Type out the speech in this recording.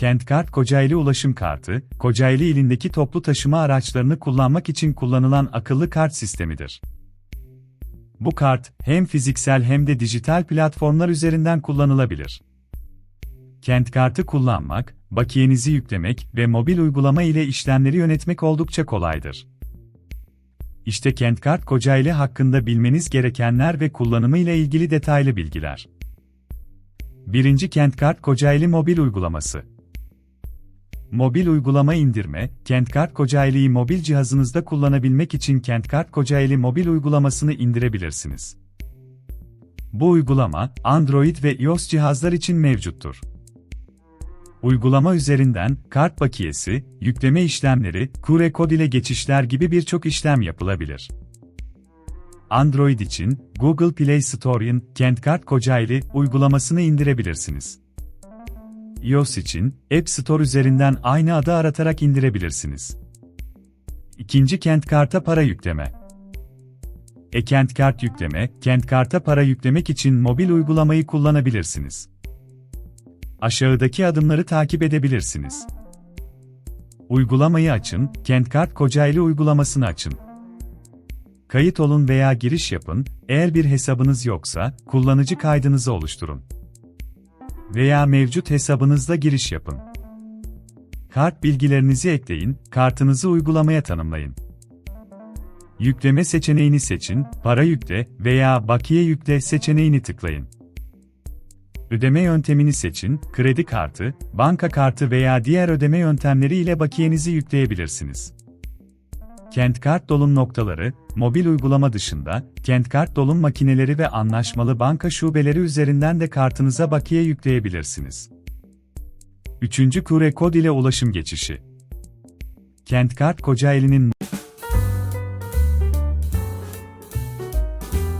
Kent Kart Kocaeli Ulaşım Kartı, Kocaeli ilindeki toplu taşıma araçlarını kullanmak için kullanılan akıllı kart sistemidir. Bu kart, hem fiziksel hem de dijital platformlar üzerinden kullanılabilir. Kent kartı kullanmak, bakiyenizi yüklemek ve mobil uygulama ile işlemleri yönetmek oldukça kolaydır. İşte Kent Kart Kocaeli hakkında bilmeniz gerekenler ve kullanımı ile ilgili detaylı bilgiler. 1. Kent Kart Kocaeli mobil uygulaması. Mobil uygulama indirme, Kent Kart Kocaeli'yi mobil cihazınızda kullanabilmek için Kent Kart Kocaeli mobil uygulamasını indirebilirsiniz. Bu uygulama, Android ve iOS cihazlar için mevcuttur. Uygulama üzerinden, kart bakiyesi, yükleme işlemleri, QR kod ile geçişler gibi birçok işlem yapılabilir. Android için, Google Play Store'ın Kent Kart Kocaeli uygulamasını indirebilirsiniz. iOS için, App Store üzerinden aynı adı aratarak indirebilirsiniz. İkinci Kent Kart'a para yükleme. E-Kent Kart yükleme, Kent Kart'a para yüklemek için mobil uygulamayı kullanabilirsiniz. Aşağıdaki adımları takip edebilirsiniz. Uygulamayı açın, Kent Kart Kocaeli uygulamasını açın. Kayıt olun veya giriş yapın, eğer bir hesabınız yoksa, kullanıcı kaydınızı oluşturun. Veya mevcut hesabınızla giriş yapın. Kart bilgilerinizi ekleyin, kartınızı uygulamaya tanımlayın. Yükleme seçeneğini seçin, para yükle veya bakiye yükle seçeneğini tıklayın. Ödeme yöntemini seçin, kredi kartı, banka kartı veya diğer ödeme yöntemleri ile bakiyenizi yükleyebilirsiniz. Kent Kart dolum noktaları, mobil uygulama dışında, Kent Kart dolum makineleri ve anlaşmalı banka şubeleri üzerinden de kartınıza bakiye yükleyebilirsiniz. 3. QR kod ile ulaşım geçişi. Kent Kart Kocaeli'nin